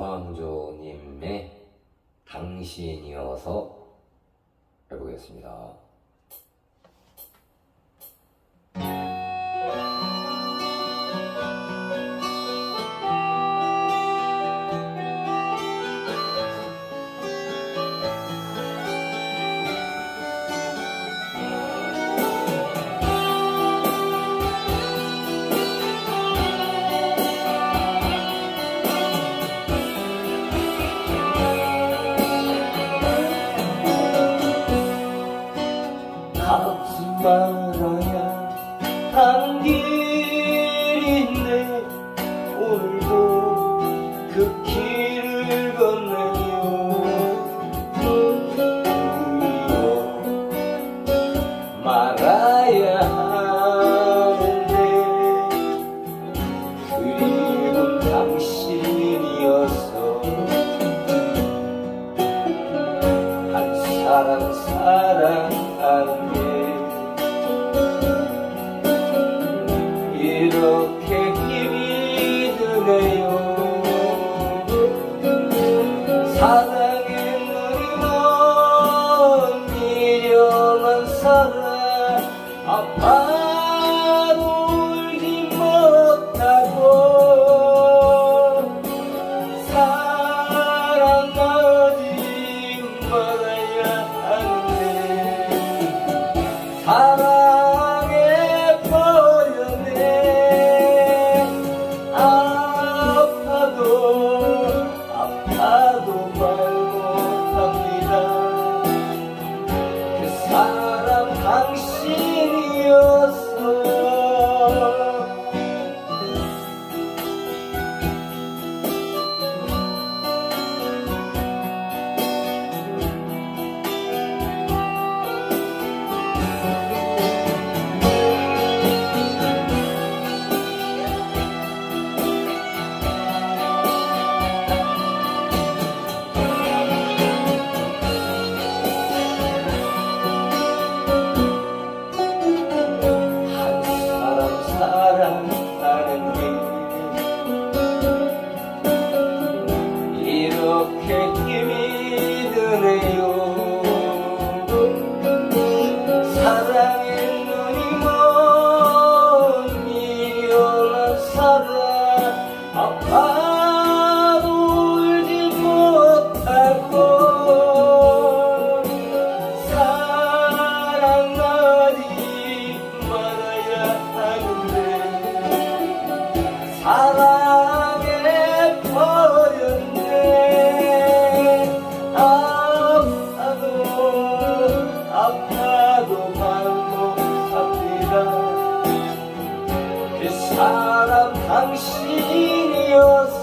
왕조님의 당신이어서 해보겠습니다. 말아야 하는 길인데 오늘도 그 길을 그리워 말아야 하는데 그리운 당신이어서 한 사람 사랑하는 사랑의 먼 미련한 사랑 아파도 울지 못하고 사랑하지 말아야 하는데 사랑 사람 당신이었어 Hallelujah. 못